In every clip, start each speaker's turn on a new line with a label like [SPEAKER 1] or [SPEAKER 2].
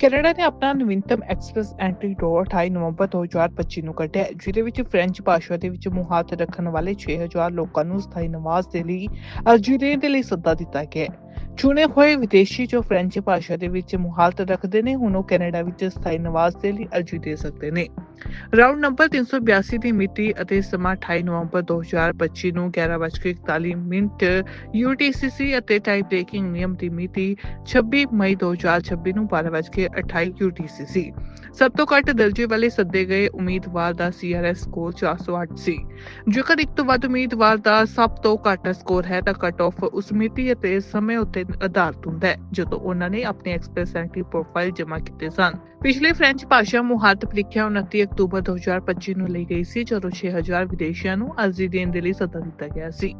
[SPEAKER 1] Canada ਨੇ ਆਪਣਾ ਨਵੀਨਤਮ ਐਕਸਪ੍ਰੈਸ ਐਂਟਰੀ ਡੋਰ 28 ਨਵੰਬਰ 2025 ਨੂੰ ਕੱਢਿਆ, ਜਿਹਦੇ ਵਿੱਚ ਫ੍ਰੈਂਚ ਭਾਸ਼ਾ ਦੇ ਵਿੱਚ ਮੁਹਾਤ ਰੱਖਣ ਵਾਲੇ 6000 ਲੋਕਾਂ ਨੂੰ ਸਥਾਈ ਨਿਵਾਸ ਦੇ ਲਈ ਅਰਜ਼ੀ ਦੇਣ ਦੇ ਲਈ ਸੱਦਾ ਦਿੱਤਾ ਗਿਆ ਹੈ। ਚੁਣੇ ਹੋਏ ਵਿਦੇਸ਼ੀ ਜੋ ਫ੍ਰੈਂਚ ਭਾਸ਼ਾ ਦੇ ਵਿੱਚ ਮੁਹਾਲਤ ਰੱਖਦੇ ਨੇ, ਹੁਣ ਉਹ ਕੈਨੇਡਾ ਵਿੱਚ ਸਥਾਈ ਨਿਵਾਸ ਦੇ ਲਈ ਅਰਜ਼ੀ ਦੇ ਸਕਦੇ ਨੇ। ਰਾਉਂਡ ਨੰਬਰ 382 ਦੀ ਮਿਤੀ ਅਤੇ ਸਮਾਂ 28 ਨਵੰਬਰ 2025 ਨੂੰ 11:41 ਮਿੰਟ UTCC ਅਤੇ ਟਾਈਪ ਬ੍ਰੇਕਿੰਗ ਨਿਯਮ ਦੀ ਮਿਤੀ 26 ਮਈ 2026 ਨੂੰ 12:28 UTCC ਸਭ ਤੋਂ ਘੱਟ ਦਰਜੇ ਵਾਲੇ ਸੱਦੇ ਗਏ ਉਮੀਦਵਾਰ ਦਾ CRS ਸਕੋਰ 408 ਸੀ ਜੇਕਰ ਇੱਕ ਤੋਂ ਵੱਧ ਉਮੀਦਵਾਰ ਦਾ ਸਭ ਤੋਂ ਘੱਟ ਸਕੋਰ ਹੈ, ਤਾਂ ਕੱਟ ਆਫ ਉਸ ਮਿਤੀ ਅਤੇ ਸਮੇਂ ਉੱਤੇ ਆਧਾਰਿਤ ਹੁੰਦਾ ਹੈ, ਜਦੋਂ ਉਹਨਾਂ ਨੇ ਆਪਣੀ ਐਕਸਪ੍ਰੈਸ ਐਂਟਰੀ ਪ੍ਰੋਫਾਈਲ ਜਮ੍ਹਾਂ ਕੀਤੇ ਸਨ। ਪਿਛਲੇ ਫ੍ਰੈਂਚ ਭਾਸ਼ਾ ਮੁਹਾਰਤ ਪ੍ਰੀਖਿਆ 29 ਅਕਤੂਬਰ 2025 ਨੂੰ ਲਈ ਗਈ ਸੀ, ਜਦੋਂ 6000 ਵਿਦੇਸ਼ੀਆਂ ਨੂੰ ਅਰਜ਼ੀ ਦੇਣ ਦੇ ਲਈ ਸੱਦਾ ਦਿੱਤਾ ਗਿਆ ਸੀ।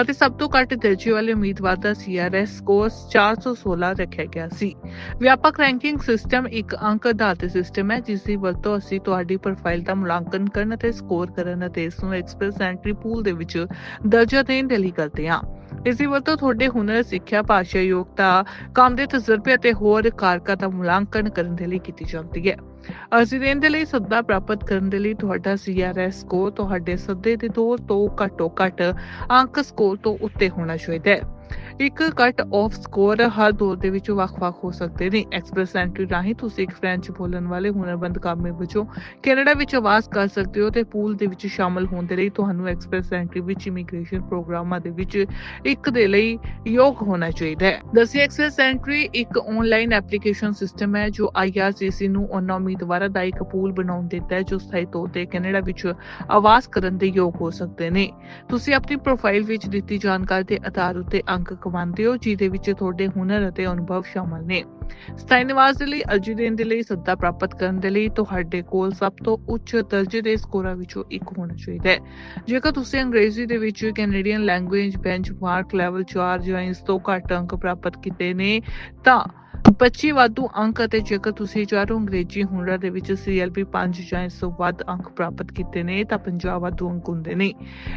[SPEAKER 1] ਅਤੇ ਸਭ ਤੋਂ ਘੱਟ ਦਰਜੇ ਵਾਲੇ ਉਮੀਦਵਾਰ ਦਾ CRS ਸਕੋਰ 416 ਰੱਖਿਆ ਗਿਆ ਸੀ। ਵਿਆਪਕ ਰੈਂਕਿੰਗ ਸਿਸਟਮ ਇੱਕ ਅੰਕ ਆਧਾਰਿਤ ਸਿਸਟਮ ਹੈ ਜਿਸ ਦੀ ਵਰਤੋਂ ਅਸੀਂ ਤੁਹਾਡੀ ਪ੍ਰੋਫਾਈਲ ਦਾ ਮੁਲਾਂਕਣ ਕਰਨ ਅਤੇ ਸਕੋਰ ਕਰਨ ਅਤੇ ਇਸ ਨੂੰ ਐਕਸਪ੍ਰੈਸ ਐਂਟਰੀ ਪੂਲ ਦੇ ਵਿੱਚ ਦਰਜਾ ਦੇਣ ਦੇ ਲਈ ਕਰਦੇ ਹਾਂ। ਇਸ ਦੀ ਵਰਤੋਂ ਤੁਹਾਡੇ ਹੁਨਰ, ਸਿੱਖਿਆ, ਭਾਸ਼ਾ, ਯੋਗਤਾ, ਕੰਮ ਦੇ ਤਜਰਬੇ ਅਤੇ ਹੋਰ ਕਾਰਕਾਂ ਦਾ ਮੁਲਾਂਕਣ ਕਰਨ ਦੇ ਲਈ ਕੀਤੀ ਜਾਂਦੀ ਹੈ। ਅਰਜ਼ੀ ਦੇਣ ਦੇ ਲਈ ਸੱਦਾ ਪ੍ਰਾਪਤ ਕਰਨ ਦੇ ਲਈ ਤੁਹਾਡਾ CRS ਸਕੋਰ ਤੁਹਾਡੇ ਸੱਦੇ ਦੇ ਦੋ ਤੋਂ ਘੱਟੋ ਘੱਟ ਅੰਕ ਸਕੋਰ ਤੋਂ ਉੱਤੇ ਹੋਣਾ ਚਾਹੀਦਾ ਹੈ। ਇੱਕ ਕੱਟ ਆਫ ਸਕੋਰ ਹਰ ਦੌਰ ਦੇ ਵਿੱਚ ਵੱਖ-ਵੱਖ ਹੋ ਸਕਦੇ ਨੇ। ਐਕਸਪ੍ਰੈਸ ਐਂਟਰੀ ਰਾਹੀਂ ਤੁਸੀਂ ਇੱਕ ਫ੍ਰੈਂਚ ਬੋਲਣ ਵਾਲੇ ਹੁਨਰਮੰਦ ਕਾਮੇ ਵਜੋਂ ਕੈਨੇਡਾ ਵਿੱਚ ਆਵਾਜ਼ ਕਰ ਸਕਦੇ ਹੋ ਤੇ ਪੂਲ ਦੇ ਵਿੱਚ ਸ਼ਾਮਲ ਹੋਣ ਦੇ ਲਈ ਤੁਹਾਨੂੰ ਐਕਸਪ੍ਰੈਸ ਐਂਟਰੀ ਵਿੱਚ ਇਮੀਗ੍ਰੇਸ਼ਨ ਪ੍ਰੋਗਰਾਮਾਂ ਦੇ ਵਿੱਚ ਇੱਕ ਦੇ ਲਈ ਯੋਗ ਹੋਣਾ ਚਾਹੀਦਾ ਹੈ। ਦਸੀ ਐਕਸਪ੍ਰੈਸ ਐਂਟਰੀ ਇੱਕ ਆਨਲਾਈਨ ਐਪਲੀਕੇਸ਼ਨ ਸਿਸਟਮ ਹੈ ਜੋ IRCC ਨੂੰ ਉਹਨਾਂ ਉਮੀਦਵਾਰਾਂ ਦਾ ਇੱਕ ਪੂਲ ਬਣਾਉਣ ਦਿੰਦਾ ਹੈ ਜੋ ਸਥਾਈ ਤੌਰ ਤੇ ਕੈਨੇਡਾ ਵਿੱਚ ਆਵਾਜ਼ ਕਰਨ ਦੇ ਯੋਗ ਹੋ ਸਕਦੇ ਨੇ। ਤੁਸੀਂ ਆਪਣੀ ਪ੍ਰੋਫਾਈਲ ਵਿੱਚ ਦਿੱਤੀ ਜਾਣਕਾਰੀ ਦੇ ਆਧਾਰ ਉੱਤੇ ਅੰਕ ਕਮਾਉਂਦੇ ਹੋ, ਜਿਹਦੇ ਵਿੱਚ ਤੁਹਾਡੇ ਹੁਨਰ ਅਤੇ ਅਨੁਭਵ ਸ਼ਾਮਲ ਨੇ। ਸਥਾਈ ਨਿਵਾਸ ਦੇ ਲਈ ਅਰਜ਼ੀ ਦੇਣ ਦੇ ਲਈ ਸੱਦਾ ਪ੍ਰਾਪਤ ਕਰਨ ਦੇ ਲਈ ਤੁਹਾਡੇ ਕੋਲ ਸਭ ਤੋਂ ਉੱਚ ਦਰਜੇ ਦੇ ਸਕੋਰਾਂ ਵਿੱਚੋਂ ਇੱਕ ਹੋਣਾ ਚਾਹੀਦਾ ਹੈ। ਜੇਕਰ ਤੁਸੀਂ ਅੰਗਰੇਜ਼ੀ ਦੇ ਵਿੱਚ ਕੈਨੇਡੀਅਨ ਲੈਂਗੁਏਜ ਬੈਂਚਮਾਰਕ ਲੈਵਲ 4 ਜਾਂ ਇਸ ਤੋਂ ਘੱਟ ਅੰਕ ਪ੍ਰਾਪਤ ਕੀਤੇ ਨੇ, ਤਾਂ 25 ਵਾਧੂ ਅੰਕ ਅਤੇ ਜੇਕਰ ਤੁਸੀਂ ਚਾਰੋਂ ਅੰਗਰੇਜ਼ੀ ਹੁਨਰਾਂ ਦੇ ਵਿੱਚ CLB 5 ਜਾਂ ਇਸ ਤੋਂ ਵੱਧ ਅੰਕ ਪ੍ਰਾਪਤ ਕੀਤੇ ਨੇ, ਤਾਂ 50 ਵਾਧੂ ਅੰਕ ਹੁੰਦੇ ਨੇ।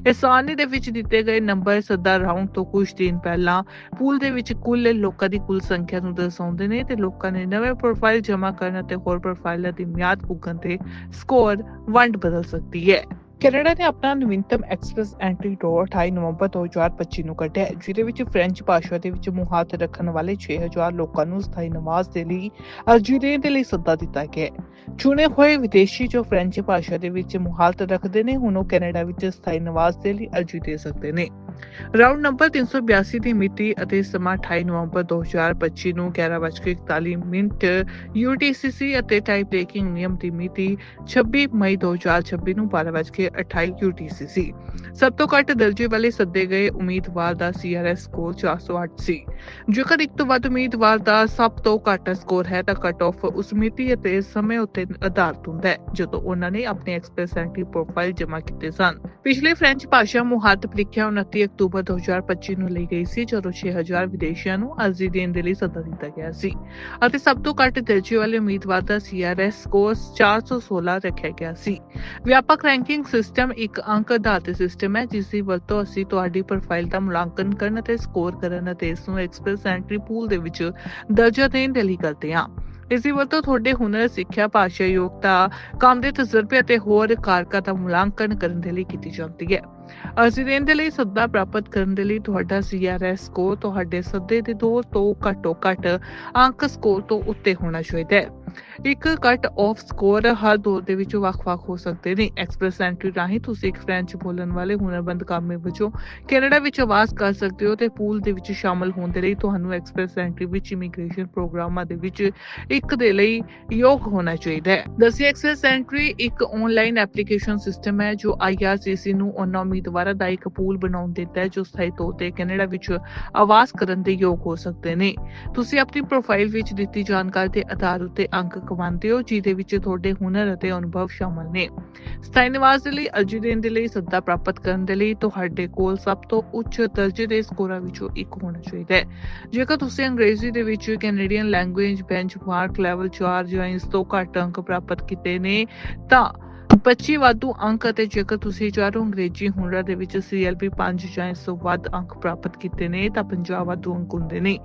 [SPEAKER 1] ਇਸ ਸਾਰਣੀ ਦੇ ਵਿੱਚ ਦਿੱਤੇ ਗਏ ਨੰਬਰ ਸਦਾ ਰਾਉਂਡ ਤੋਂ ਕੁਝ ਦਿਨ ਪਹਿਲਾਂ ਪੂਲ ਦੇ ਵਿੱਚ ਕੁੱਲ ਲੋਕਾਂ ਦੀ ਕੁੱਲ ਸੰਖਿਆ ਨੂੰ ਦਰਸਾਉਂਦੇ ਨੇ ਤੇ ਲੋਕਾਂ ਨੇ ਨਵੇਂ ਪ੍ਰੋਫਾਈਲ ਜਮ੍ਹਾਂ ਕਰਨ ਅਤੇ ਹੋਰ ਪ੍ਰੋਫਾਈਲਾਂ ਦੀ ਮਿਆਦ ਪੁੱਗਣ ਤੇ ਸਕੋਰ ਵੰਡ ਬਦਲ ਸਕਦੀ ਹੈ। ਕੈਨੇਡਾ ਨੇ ਆਪਣਾ ਨਵੀਨਤਮ ਐਕਸਪ੍ਰੈਸ ਐਂਟਰੀ ਡੋਰ 28 ਨਵੰਬਰ 2025 ਨੂੰ ਕੱਢਿਆ ਹੈ, ਜਿਹਦੇ ਵਿੱਚ ਫ੍ਰੈਂਚ ਭਾਸ਼ਾ ਦੇ ਵਿੱਚ ਮੁਹਾਰਤ ਰੱਖਣ ਵਾਲੇ 6000 ਲੋਕਾਂ ਨੂੰ ਸਥਾਈ ਨਿਵਾਸ ਦੇ ਲਈ ਅਰਜ਼ੀ ਦੇਣ ਦੇ ਲਈ ਸੱਦਾ ਦਿੱਤਾ ਗਿਆ ਹੈ। ਚੁਣੇ ਹੋਏ ਵਿਦੇਸ਼ੀ ਜੋ ਫ੍ਰੈਂਚ ਭਾਸ਼ਾ ਦੇ ਵਿੱਚ ਮੁਹਾਰਤ ਰੱਖਦੇ ਨੇ ਹੁਣ ਉਹ ਕੈਨੇਡਾ ਵਿੱਚ ਸਥਾਈ ਨਿਵਾਸ ਦੇ ਲਈ ਅਰਜ਼ੀ ਦੇ ਸਕਦੇ ਨੇ। ਰਾਉਂਡ ਨੰਬਰ 382 ਦੀ ਮਿਤੀ ਅਤੇ ਸਮਾਂ 28 ਨਵੰਬਰ 2025 ਨੂੰ 11:41 ਮਿੰਟ UTCC ਅਤੇ ਟਾਈਪ ਬ੍ਰੇਕਿੰਗ ਨਿਯਮ ਦੀ ਮਿਤੀ 26 ਮਈ 2026 ਨੂੰ 12:28 UTCC ਸਭ ਤੋਂ ਘੱਟ ਦਰਜੇ ਵਾਲੇ ਸੱਦੇ ਗਏ ਉਮੀਦਵਾਰ ਦਾ CRS ਸਕੋਰ 408 ਸੀ ਜੇਕਰ ਇੱਕ ਤੋਂ ਵੱਧ ਉਮੀਦਵਾਰ ਦਾ ਸਭ ਤੋਂ ਘੱਟ ਸਕੋਰ ਹੈ ਤਾਂ ਕੱਟ ਆਫ ਉਸ ਮਿਤੀ ਅਤੇ ਸਮੇਂ ਉੱਤੇ ਆਧਾਰਿਤ ਹੁੰਦਾ ਹੈ, ਜਦੋਂ ਉਹਨਾਂ ਨੇ ਆਪਣੀ ਐਕਸਪ੍ਰੈਸ ਐਂਟਰੀ ਪ੍ਰੋਫਾਈਲ ਜਮ੍ਹਾਂ ਕੀਤੇ ਸਨ। ਪਿਛਲੇ ਫ੍ਰੈਂਚ ਭਾਸ਼ਾ ਮੁਹਾਰਤ ਪ੍ਰੀਖਿਆ 29 ਅਕਤੂਬਰ 2025 ਨੂੰ ਲਈ ਗਈ ਸੀ, ਜਦੋਂ 6000 ਵਿਦੇਸ਼ੀਆਂ ਨੂੰ ਅਰਜ਼ੀ ਦੇਣ ਦੇ ਲਈ ਸੱਦਾ ਦਿੱਤਾ ਗਿਆ ਸੀ। ਅਤੇ ਸਭ ਤੋਂ ਘੱਟ ਦਰਜੇ ਵਾਲੇ ਉਮੀਦਵਾਰ ਦਾ CRS ਸਕੋਰ 416 ਰੱਖਿਆ ਗਿਆ ਸੀ। ਵਿਆਪਕ ਰੈਂਕਿੰਗ ਸਿਸਟਮ ਇੱਕ ਅੰਕ ਆਧਾਰਿਤ ਸਿਸਟਮ ਹੈ, ਜਿਸ ਦੀ ਵਰਤੋਂ ਅਸੀਂ ਤੁਹਾਡੀ ਪ੍ਰੋਫਾਈਲ ਦਾ ਮੁਲਾਂਕਣ ਕਰਨ ਅਤੇ ਸਕੋਰ ਕਰਨ ਅਤੇ ਇਸ ਨੂੰ ਐਕਸਪ੍ਰੈਸ ਐਂਟਰੀ ਪੂਲ ਦੇ ਵਿੱਚ ਦਰਜਾ ਦੇਣ ਲਈ ਕਰਦੇ ਹਾਂ। ਇਸ ਦੀ ਵਰਤੋਂ ਤੁਹਾਡੇ ਹੁਨਰ, ਸਿੱਖਿਆ, ਭਾਸ਼ਾ, ਯੋਗਤਾ, ਕੰਮ ਦੇ ਤਜਰਬੇ ਅਤੇ ਹੋਰ ਕਾਰਕਾਂ ਦਾ ਮੁਲਾਂਕਣ ਕਰਨ ਦੇ ਲਈ ਕੀਤੀ ਜਾਂਦੀ ਹੈ। ਅਰਜ਼ੀ ਦੇਣ ਦੇ ਲਈ ਸੱਦਾ ਪ੍ਰਾਪਤ ਕਰਨ ਦੇ ਲਈ ਤੁਹਾਡਾ CRS ਸਕੋਰ ਤੁਹਾਡੇ ਸੱਦੇ ਦੇ ਦੋ ਤੋਂ ਘੱਟੋ ਘੱਟ ਅੰਕ ਸਕੋਰ ਤੋਂ ਉੱਤੇ ਹੋਣਾ ਚਾਹੀਦਾ ਹੈ। ਇੱਕ ਕੱਟ ਆਫ ਸਕੋਰ ਹਰ ਦੌਰ ਦੇ ਵਿੱਚ ਵੱਖ-ਵੱਖ ਹੋ ਸਕਦੇ ਨੇ। ਐਕਸਪ੍ਰੈਸ ਐਂਟਰੀ ਰਾਹੀਂ ਤੁਸੀਂ ਇੱਕ ਫ੍ਰੈਂਚ ਬੋਲਣ ਵਾਲੇ ਹੁਨਰਮੰਦ ਕਾਮੇ ਵਜੋਂ ਕੈਨੇਡਾ ਵਿੱਚ ਆਵਾਜ਼ ਕਰ ਸਕਦੇ ਹੋ ਤੇ ਪੂਲ ਦੇ ਵਿੱਚ ਸ਼ਾਮਲ ਹੋਣ ਦੇ ਲਈ ਤੁਹਾਨੂੰ ਐਕਸਪ੍ਰੈਸ ਐਂਟਰੀ ਵਿੱਚ ਇਮੀਗ੍ਰੇਸ਼ਨ ਪ੍ਰੋਗਰਾਮਾਂ ਦੇ ਵਿੱਚ ਇੱਕ ਦੇ ਲਈ ਯੋਗ ਹੋਣਾ ਚਾਹੀਦਾ ਹੈ। ਦਸੀ ਐਕਸਪ੍ਰੈਸ ਐਂਟਰੀ ਇੱਕ ਆਨਲਾਈਨ ਐਪਲੀਕੇਸ਼ਨ ਸਿਸਟਮ ਹੈ ਜੋ IRCC ਨੂੰ ਉਹਨਾਂ ਉਮੀਦਵਾਰਾਂ ਦਾ ਇੱਕ ਪੂਲ ਬਣਾਉਣ ਦਿੰਦਾ ਹੈ ਜੋ ਸਥਾਈ ਤੌਰ ਤੇ ਕੈਨੇਡਾ ਵਿੱਚ ਆਵਾਜ਼ ਕਰਨ ਦੇ ਯੋਗ ਹੋ ਸਕਦੇ ਨੇ। ਤੁਸੀਂ ਆਪਣੀ ਪ੍ਰੋਫਾਈਲ ਵਿੱਚ ਦਿੱਤੀ ਜਾਣਕਾਰੀ ਦੇ ਆਧਾਰ ਉੱਤੇ ਅੰਕ ਕਮਾਉਂਦੇ ਹੋ, ਜਿਹਦੇ ਵਿੱਚ ਤੁਹਾਡੇ ਹੁਨਰ ਅਤੇ ਅਨੁਭਵ ਸ਼ਾਮਲ ਨੇ। ਸਥਾਈ ਨਿਵਾਸ ਦੇ ਲਈ ਅਰਜ਼ੀ ਦੇਣ ਦੇ ਲਈ ਸੱਦਾ ਪ੍ਰਾਪਤ ਕਰਨ ਦੇ ਲਈ ਤੁਹਾਡੇ ਕੋਲ ਸਭ ਤੋਂ ਉੱਚ ਦਰਜੇ ਦੇ ਸਕੋਰਾਂ ਵਿੱਚੋਂ ਇੱਕ ਹੋਣਾ ਚਾਹੀਦਾ ਹੈ। ਜੇਕਰ ਤੁਸੀਂ ਅੰਗਰੇਜ਼ੀ ਦੇ ਵਿੱਚ ਕੈਨੇਡੀਅਨ ਲੈਂਗੁਏਜ ਬੈਂਚਮਾਰਕ ਲੈਵਲ 4 ਜਾਂ ਇਸ ਤੋਂ ਘੱਟ ਅੰਕ ਪ੍ਰਾਪਤ ਕੀਤੇ ਨੇ, ਤਾਂ 25 ਵਾਧੂ ਅੰਕ ਅਤੇ ਜੇਕਰ ਤੁਸੀਂ ਚਾਰੋਂ ਅੰਗਰੇਜ਼ੀ ਹੁਨਰਾਂ ਦੇ ਵਿੱਚ CLP 5 ਜਾਂ ਇਸ ਤੋਂ ਵੱਧ ਅੰਕ ਪ੍ਰਾਪਤ ਕੀਤੇ ਨੇ, ਤਾਂ 50 ਵਾਧੂ ਅੰਕ ਹੁੰਦੇ ਨੇ।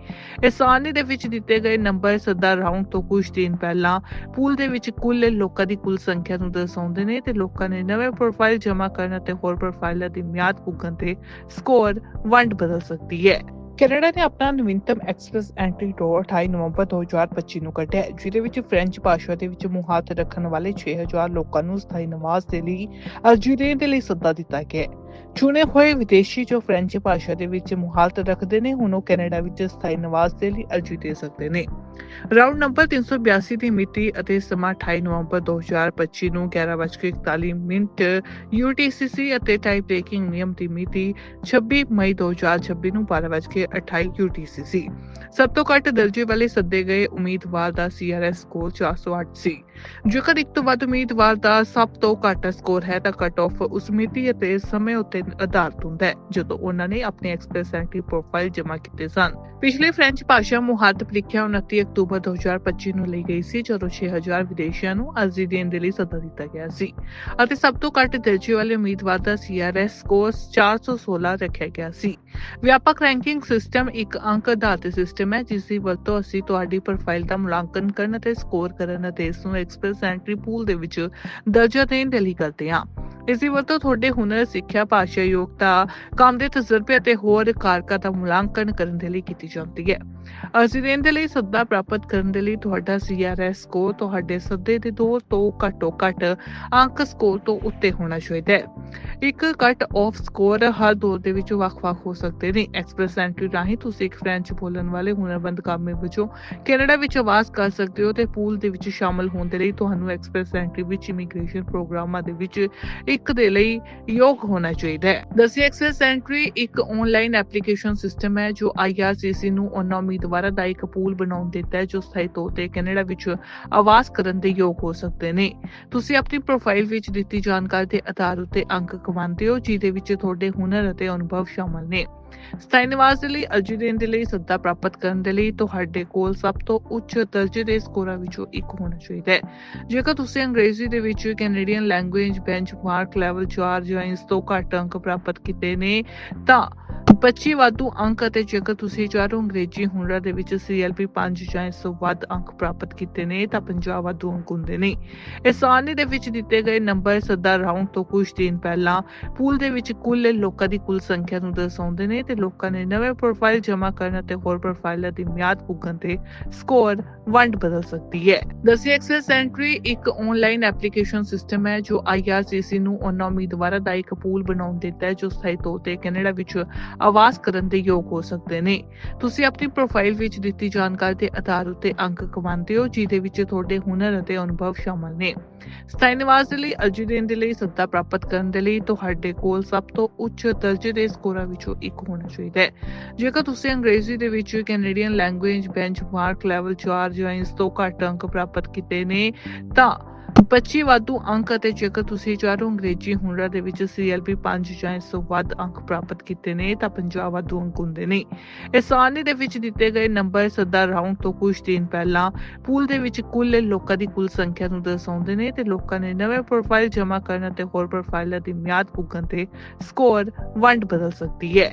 [SPEAKER 1] ਇਸ ਸਾਰਣੀ ਦੇ ਵਿੱਚ ਦਿੱਤੇ ਗਏ ਨੰਬਰ ਸੱਦਾ ਰਾਉਂਡ ਤੋਂ ਕੁਝ ਦਿਨ ਪਹਿਲਾਂ ਪੂਲ ਦੇ ਵਿੱਚ ਕੁੱਲ ਲੋਕਾਂ ਦੀ ਕੁੱਲ ਸੰਖਿਆ ਨੂੰ ਦਰਸਾਉਂਦੇ ਨੇ ਤੇ ਲੋਕਾਂ ਨੇ ਨਵੇਂ ਪ੍ਰੋਫਾਈਲ ਜਮ੍ਹਾਂ ਕਰਨ ਅਤੇ ਹੋਰ ਪ੍ਰੋਫਾਈਲਾਂ ਦੀ ਮਿਆਦ ਪੁੱਗਣ ਤੇ ਸਕੋਰ ਵੰਡ ਬਦਲ ਸਕਦੀ ਹੈ। ਕੈਨੇਡਾ ਨੇ ਆਪਣਾ ਨਵੀਨਤਮ ਐਕਸਪ੍ਰੈਸ ਐਂਟਰੀ ਡੋਰ 28 ਨਵੰਬਰ 2025 ਨੂੰ ਕੱਢਿਆ ਜਿਹਦੇ ਵਿੱਚ ਫ੍ਰੈਂਚ ਭਾਸ਼ਾ ਦੇ ਵਿੱਚ ਮੁਹਾਤ ਰੱਖਣ ਵਾਲੇ 6000 ਲੋਕਾਂ ਨੂੰ ਸਥਾਈ ਨਿਵਾਸ ਦੇ ਲਈ ਅਰਜ਼ੀ ਦੇਣ ਦੇ ਲਈ ਸੱਦਾ ਦਿੱਤਾ ਗਿਆ ਹੈ। ਚੁਣੇ ਹੋਏ ਵਿਦੇਸ਼ੀ ਜੋ ਫ੍ਰੈਂਚ ਭਾਸ਼ਾ ਦੇ ਵਿੱਚ ਮੁਹਾਲਤ ਰੱਖਦੇ ਨੇ, ਹੁਣ ਉਹ ਕੈਨੇਡਾ ਵਿੱਚ ਸਥਾਈ ਨਿਵਾਸ ਦੇ ਲਈ ਅਰਜ਼ੀ ਦੇ ਸਕਦੇ ਨੇ। ਰਾਉਂਡ ਨੰਬਰ 382 ਦੀ ਮਿਤੀ ਅਤੇ ਸਮਾਂ 28 ਨਵੰਬਰ 2025 ਨੂੰ 11:41 ਮਿੰਟ UTCC ਅਤੇ ਟਾਈਪ ਬ੍ਰੇਕਿੰਗ ਨਿਯਮ ਦੀ ਮਿਤੀ 26 ਮਈ 2026 ਨੂੰ 12:28 UTCC ਸਭ ਤੋਂ ਘੱਟ ਦਰਜੇ ਵਾਲੇ ਸੱਦੇ ਗਏ ਉਮੀਦਵਾਰ ਦਾ CRS ਸਕੋਰ 408 ਸੀ ਜੇਕਰ ਇੱਕ ਤੋਂ ਵੱਧ ਉਮੀਦਵਾਰ ਦਾ ਸਭ ਤੋਂ ਘੱਟ ਸਕੋਰ ਹੈ ਤਾਂ ਕੱਟ ਆਫ ਉਸ ਮਿਤੀ ਅਤੇ ਸਮੇਂ ਉੱਤੇ ਆਧਾਰਿਤ ਹੁੰਦਾ ਹੈ, ਜਦੋਂ ਉਹਨਾਂ ਨੇ ਆਪਣੀ ਐਕਸਪ੍ਰੈਸ ਐਂਟਰੀ ਪ੍ਰੋਫਾਈਲ ਜਮ੍ਹਾਂ ਕੀਤੇ ਸਨ। ਪਿਛਲੇ ਫ੍ਰੈਂਚ ਭਾਸ਼ਾ ਮੁਹਾਰਤ ਪ੍ਰੀਖਿਆ 29 ਅਕਤੂਬਰ 2025 ਨੂੰ ਲਈ ਗਈ ਸੀ, ਜਦੋਂ 6000 ਵਿਦੇਸ਼ੀਆਂ ਨੂੰ ਅਰਜ਼ੀ ਦੇਣ ਦੇ ਲਈ ਸੱਦਾ ਦਿੱਤਾ ਗਿਆ ਸੀ। ਅਤੇ ਸਭ ਤੋਂ ਘੱਟ ਦਰਜੇ ਵਾਲੇ ਉਮੀਦਵਾਰ ਦਾ CRS ਸਕੋਰ 416 ਰੱਖਿਆ ਗਿਆ ਸੀ। ਵਿਆਪਕ ਰੈਂਕਿੰਗ ਸਿਸਟਮ ਇੱਕ ਅੰਕ ਆਧਾਰਿਤ ਸਿਸਟਮ ਹੈ, ਜਿਸ ਦੀ ਵਰਤੋਂ ਅਸੀਂ ਤੁਹਾਡੀ ਪ੍ਰੋਫਾਈਲ ਦਾ ਮੁਲਾਂਕਣ ਕਰਨ ਅਤੇ ਸਕੋਰ ਕਰਨ ਅਤੇ ਇਸ ਨੂੰ ਐਕਸਪ੍ਰੈਸ ਐਂਟਰੀ ਪੂਲ ਦੇ ਵਿੱਚ ਦਰਜਾ ਦੇਣ ਦੇ ਲਈ ਕਰਦੇ ਹਾਂ। ਇਸ ਦੀ ਵਰਤੋਂ ਤੁਹਾਡੇ ਹੁਨਰ, ਸਿੱਖਿਆ ਭਾਸ਼ਾ ਯੋਗਤਾ ਕੰਮ ਦੇ ਤਜਰਬੇ ਅਤੇ ਹੋਰ ਕਾਰਕਾਂ ਦਾ ਮੁਲਾਂਕਣ ਕਰਨ ਦੇ ਲਈ ਕੀਤੀ ਜਾਂਦੀ ਹੈ। ਅਰਜ਼ੀ ਦੇਣ ਦੇ ਲਈ ਸੱਦਾ ਪ੍ਰਾਪਤ ਕਰਨ ਦੇ ਲਈ ਤੁਹਾਡਾ CRS ਸਕੋਰ ਤੁਹਾਡੇ ਸੱਦੇ ਦੇ ਦੋ ਤੋਂ ਘੱਟੋ ਘੱਟ ਅੰਕ ਸਕੋਰ ਤੋਂ ਉੱਤੇ ਹੋਣਾ ਚਾਹੀਦਾ ਹੈ। ਇੱਕ ਕੱਟ ਆਫ ਸਕੋਰ ਹਰ ਦੌਰ ਦੇ ਵਿੱਚ ਵੱਖ-ਵੱਖ ਹੋ ਸਕਦੇ ਨੇ। ਐਕਸਪ੍ਰੈਸ ਐਂਟਰੀ ਰਾਹੀਂ ਤੁਸੀਂ ਇੱਕ ਫ੍ਰੈਂਚ ਬੋਲਣ ਵਾਲੇ ਹੁਨਰਮੰਦ ਕਾਮੇ ਵਜੋਂ ਕੈਨੇਡਾ ਵਿੱਚ ਆਵਾਜ਼ ਕਰ ਸਕਦੇ ਹੋ ਤੇ ਪੂਲ ਦੇ ਵਿੱਚ ਸ਼ਾਮਲ ਹੋਣ ਦੇ ਲਈ ਤੁਹਾਨੂੰ ਐਕਸਪ੍ਰੈਸ ਐਂਟਰੀ ਵਿੱਚ ਇਮੀਗ੍ਰੇਸ਼ਨ ਪ੍ਰੋਗਰਾਮਾਂ ਦੇ ਵਿੱਚ ਇੱਕ ਦੇ ਲਈ ਯੋਗ ਹੋਣਾ ਚਾਹੀਦਾ ਹੈ। ਦਸੀ ਐਕਸੈਸ ਐਂਟਰੀ ਇੱਕ ਆਨਲਾਈਨ ਐਪਲੀਕੇਸ਼ਨ ਸਿਸਟਮ ਹੈ, ਜੋ IRCC ਨੂੰ ਉਹਨਾਂ ਉਮੀਦਵਾਰਾਂ ਦਾ ਇੱਕ ਪੂਲ ਬਣਾਉਣ ਦਿੰਦਾ ਹੈ, ਜੋ ਸਥਾਈ ਤੌਰ ਤੇ ਕੈਨੇਡਾ ਵਿੱਚ ਆਵਾਜ਼ ਕਰਨ ਦੇ ਯੋਗ ਹੋ ਸਕਦੇ ਨੇ। ਤੁਸੀਂ ਆਪਣੀ ਪ੍ਰੋਫਾਈਲ ਵਿੱਚ ਦਿੱਤੀ ਜਾਣਕਾਰੀ ਦੇ ਆਧਾਰ ਉੱਤੇ ਅੰਕ ਕਮਾਉਂਦੇ ਹੋ, ਜਿਹਦੇ ਵਿੱਚ ਤੁਹਾਡੇ ਹੁਨਰ ਅਤੇ ਅਨੁਭਵ ਸ਼ਾਮਲ ਨੇ। ਸਥਾਈ ਨਿਵਾਸ ਦੇ ਲਈ ਅਰਜ਼ੀ ਦੇਣ ਦੇ ਲਈ, ਸੱਦਾ ਪ੍ਰਾਪਤ ਕਰਨ ਦੇ ਲਈ ਤੁਹਾਡੇ ਕੋਲ ਸਭ ਤੋਂ ਉੱਚ ਦਰਜੇ ਦੇ ਸਕੋਰਾਂ ਵਿੱਚੋਂ ਇੱਕ ਹੋਣਾ ਚਾਹੀਦਾ ਹੈ। ਜੇਕਰ ਤੁਸੀਂ ਅੰਗਰੇਜ਼ੀ ਦੇ ਵਿੱਚ ਕੈਨੇਡੀਅਨ ਲੈਂਗੁਏਜ ਬੈਂਚਮਾਰਕ ਲੈਵਲ 4 ਜਾਂ ਇਸ ਤੋਂ ਘੱਟ ਅੰਕ ਪ੍ਰਾਪਤ ਕੀਤੇ ਨੇ, ਤਾਂ 25 ਵਾਧੂ ਅੰਕ ਅਤੇ ਜੇਕਰ ਤੁਸੀਂ ਚਾਰੋਂ ਅੰਗਰੇਜ਼ੀ ਹੁਨਰਾਂ ਦੇ ਵਿੱਚ CLP 5 ਜਾਂ ਇਸ ਤੋਂ ਵੱਧ ਅੰਕ ਪ੍ਰਾਪਤ ਕੀਤੇ ਨੇ, ਤਾਂ 50 ਵਾਧੂ ਅੰਕ ਹੁੰਦੇ ਨੇ। ਇਸ ਸਾਰਣੀ ਦੇ ਵਿੱਚ ਦਿੱਤੇ ਗਏ ਨੰਬਰ ਸਦਾ ਰਾਉਂਡ ਤੋਂ ਕੁਝ ਦਿਨ ਪਹਿਲਾਂ ਪੂਲ ਦੇ ਵਿੱਚ ਕੁੱਲ ਲੋਕਾਂ ਦੀ ਕੁੱਲ ਸੰਖਿਆ ਨੂੰ ਦਰਸਾਉਂਦੇ ਨੇ ਤੇ ਲੋਕਾਂ ਨੇ ਨਵੇਂ ਪ੍ਰੋਫਾਈਲ ਜਮ੍ਹਾਂ ਕਰਨ ਅਤੇ ਹੋਰ ਪ੍ਰੋਫਾਈਲਾਂ ਦੀ ਮਿਆਦ ਪੁੱਗਣ ਤੇ ਸਕੋਰ ਵੰਡ ਬਦਲ ਸਕਦੀ ਹੈ। ਦਸੀ ਐਕਸੈਸ ਐਂਟਰੀ ਇੱਕ ਆਨਲਾਈਨ ਐਪਲੀਕੇਸ਼ਨ ਸਿਸਟਮ ਹੈ ਜੋ IRCC ਨੂੰ ਉਹਨਾਂ ਉਮੀਦਵਾਰਾਂ ਦਾ ਇੱਕ ਪੂਲ ਬਣਾਉਣ ਦਿੰਦਾ ਹੈ, ਜੋ ਸਥਾਈ ਤੌਰ ਤੇ ਕੈਨੇਡਾ ਵਿੱਚ ਆਵਾਜ਼ ਕਰਨ ਦੇ ਯੋਗ ਹੋ ਸਕਦੇ ਨੇ। ਤੁਸੀਂ ਆਪਣੀ ਪ੍ਰੋਫਾਈਲ ਵਿੱਚ ਦਿੱਤੀ ਜਾਣਕਾਰੀ ਦੇ ਆਧਾਰ ਉੱਤੇ ਅੰਕ ਕਮਾਉਂਦੇ ਹੋ, ਜਿਹਦੇ ਵਿੱਚ ਤੁਹਾਡੇ ਹੁਨਰ ਅਤੇ ਅਨੁਭਵ ਸ਼ਾਮਲ ਨੇ। ਸਥਾਈ ਨਿਵਾਸ ਦੇ ਲਈ, ਅਰਜ਼ੀ ਦੇਣ ਦੇ ਲਈ, ਸੱਦਾ ਪ੍ਰਾਪਤ ਕਰਨ ਦੇ ਲਈ ਤੁਹਾਡੇ ਕੋਲ ਸਭ ਤੋਂ ਉੱਚ ਦਰਜੇ ਦੇ ਸਕੋਰਾਂ ਵਿੱਚੋਂ ਇੱਕ ਹੋਣਾ ਚਾਹੀਦਾ ਹੈ। ਜੇਕਰ ਤੁਸੀਂ ਅੰਗਰੇਜ਼ੀ ਦੇ ਵਿੱਚ ਕੈਨੇਡੀਅਨ ਲੈਂਗੁਏਜ ਬੈਂਚਮਾਰਕ ਲੈਵਲ 4 ਜਾਂ ਇਸ ਤੋਂ ਘੱਟ ਅੰਕ ਪ੍ਰਾਪਤ ਕੀਤੇ ਨੇ, ਤਾਂ 25 ਵਾਧੂ ਅੰਕ ਅਤੇ ਜੇਕਰ ਤੁਸੀਂ ਚਾਰੋਂ ਅੰਗਰੇਜ਼ੀ ਹੁਨਰਾਂ ਦੇ ਵਿੱਚ CLP 5 ਜਾਂ ਇਸ ਤੋਂ ਵੱਧ ਅੰਕ ਪ੍ਰਾਪਤ ਕੀਤੇ ਨੇ, ਤਾਂ 50 ਵਾਧੂ ਅੰਕ ਹੁੰਦੇ ਨੇ। ਇਸ ਸਾਰਣੀ ਦੇ ਵਿੱਚ ਦਿੱਤੇ ਗਏ ਨੰਬਰ ਸੱਦਾ ਰਾਉਂਡ ਤੋਂ ਕੁਝ ਦਿਨ ਪਹਿਲਾਂ ਪੂਲ ਦੇ ਵਿੱਚ ਕੁੱਲ ਲੋਕਾਂ ਦੀ ਕੁੱਲ ਸੰਖਿਆ ਨੂੰ ਦਰਸਾਉਂਦੇ ਨੇ ਤੇ ਲੋਕਾਂ ਨੇ ਨਵੇਂ ਪ੍ਰੋਫਾਈਲ ਜਮ੍ਹਾਂ ਕਰਨ ਅਤੇ ਹੋਰ ਪ੍ਰੋਫਾਈਲਾਂ ਦੀ ਮਿਆਦ ਪੁੱਗਣ ਤੇ ਸਕੋਰ ਵੰਡ ਬਦਲ ਸਕਦੀ ਹੈ।